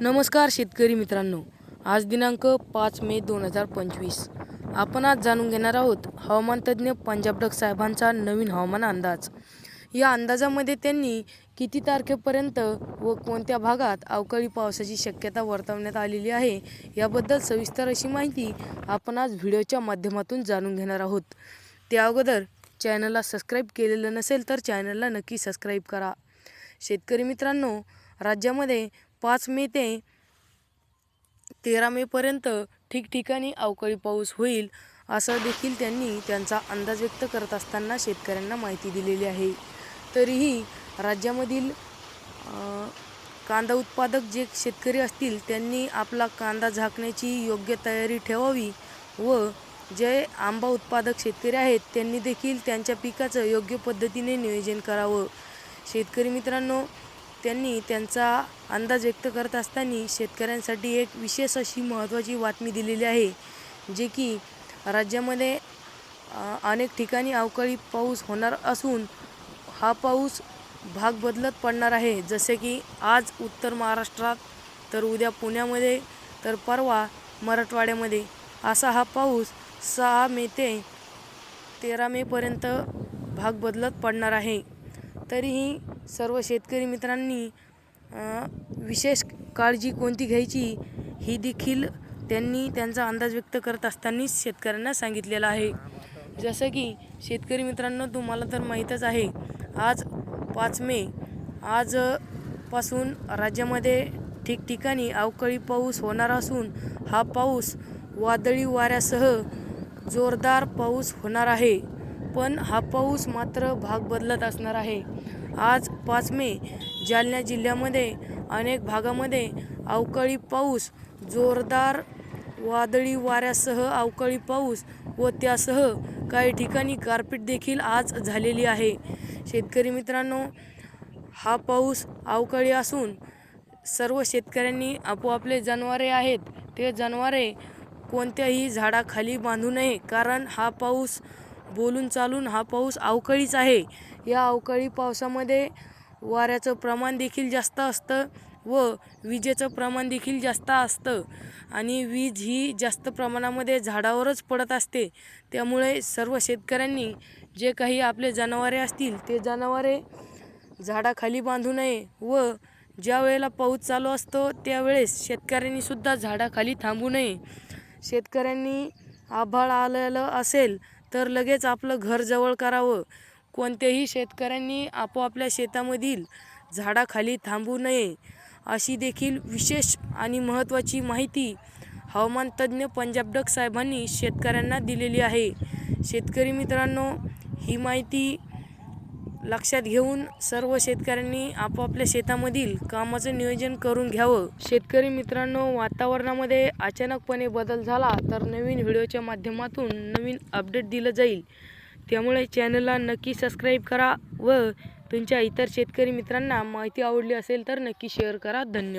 नमस्कार शेतकरी मित्रांनो. आज दिनांक पाच मे दोन हजार पंचवीस. आपण आज जाणून घेणार आहोत हवामानतज्ज्ञ पंजाब डक साहेबांचा नवीन हवामान अंदाज. या अंदाजामध्ये त्यांनी किती तारखेपर्यंत व कोणत्या भागात अवकाळी पावसाची शक्यता वर्तवण्यात आलेली आहे याबद्दल सविस्तर अशी माहिती आपण आज व्हिडिओच्या माध्यमातून जाणून घेणार आहोत. त्या अगोदर चॅनलला सबस्क्राईब केलेलं नसेल तर चॅनलला नक्की सबस्क्राईब करा. शेतकरी मित्रांनो राज्यामध्ये पाच मे ते तेरा मेपर्यंत ठिकठिकाणी अवकाळी पाऊस होईल असं देखील त्यांनी त्यांचा अंदाज व्यक्त करत असताना शेतकऱ्यांना माहिती दिलेली आहे. तरीही राज्यामधील कांदा उत्पादक जे शेतकरी असतील त्यांनी आपला कांदा झाकण्याची योग्य तयारी ठेवावी व जे आंबा उत्पादक शेतकरी आहेत त्यांनी देखील त्यांच्या पिकाचं योग्य पद्धतीने नियोजन करावं. शेतकरी मित्रांनो त्यांनी त्यांचा अंदाज व्यक्त करत असताना शेतकऱ्यांसाठी एक विशेष अशी महत्त्वाची बातमी दिलेली आहे जे की राज्यामध्ये अनेक ठिकाणी अवकाळी पाऊस होणार असून हा पाऊस भाग बदलत पडणार आहे. जसे की आज उत्तर महाराष्ट्रात तर उद्या पुण्यामध्ये तर परवा मराठवाड्यामध्ये. असा हा पाऊस सहा मे ते तेरा मेपर्यंत भाग बदलत पडणार आहे. तरीही सर्व शेतकरी मित्रांनी विशेष काळजी कोणती घ्यायची ही देखील त्यांनी त्यांचा अंदाज व्यक्त करत असतानाच शेतकऱ्यांना सांगितलेलं आहे. जसं की शेतकरी मित्रांनो तुम्हाला तर माहीतच आहे आज पाच मे आजपासून राज्यामध्ये ठिकठिकाणी अवकाळी पाऊस होणार असून हा पाऊस वादळी वाऱ्यासह जोरदार पाऊस होणार आहे. पण हा पाऊस मात्र भाग बदलत असणार आहे. आज पाच मे जालना जिल्ह्यामध्ये अनेक भागामध्ये अवकाळी पाऊस जोरदार वादळी वाऱ्यासह अवकाळी पाऊस व त्यासह काही ठिकाणी गारपीट देखील आज झालेली आहे. शेतकरी मित्रांनो हा पाऊस अवकाळी असून सर्व शेतकऱ्यांनी आपोआपले जनावरे आहेत. ते जनावरे कोणत्याही झाडाखाली बांधू नये कारण हा पाऊस बोलून चालून हा पाऊस अवकाळीच आहे. या अवकाळी पावसामध्ये वाऱ्याचं प्रमाण देखील जास्त असतं व विजेचं प्रमाण देखील जास्त असतं. आणि वीज ही जास्त प्रमाणामध्ये झाडावरच पडत असते. त्यामुळे सर्व शेतकऱ्यांनी जे काही आपले जनावरे असतील ते जनावरे झाडाखाली बांधू नये व ज्या वेळेला पाऊस चालू असतो त्यावेळेस शेतकऱ्यांनीसुद्धा झाडाखाली थांबू नये. शेतकऱ्यांनी आभाळ आलेलं असेल तर लगेच आपलं घर जवळ करावं. कोणत्याही शेतकऱ्यांनी आपोआपल्या शेतामधील झाडाखाली थांबू नये अशी देखील विशेष आणि महत्त्वाची माहिती हवामान तज्ज्ञ पंजाब डक साहेबांनी शेतकऱ्यांना दिलेली आहे. शेतकरी मित्रांनो ही माहिती लक्षात घेऊन सर्व शेतकऱ्यांनी आपापल्या शेतामधील कामाचं नियोजन करून घ्यावं. शेतकरी मित्रांनो वातावरणामध्ये अचानकपणे बदल झाला तर नवीन व्हिडिओच्या माध्यमातून नवीन अपडेट दिलं जाईल. त्यामुळे चॅनलला नक्की सबस्क्राईब करा व तुमच्या इतर शेतकरी मित्रांना माहिती आवडली असेल तर नक्की शेअर करा. धन्यवाद.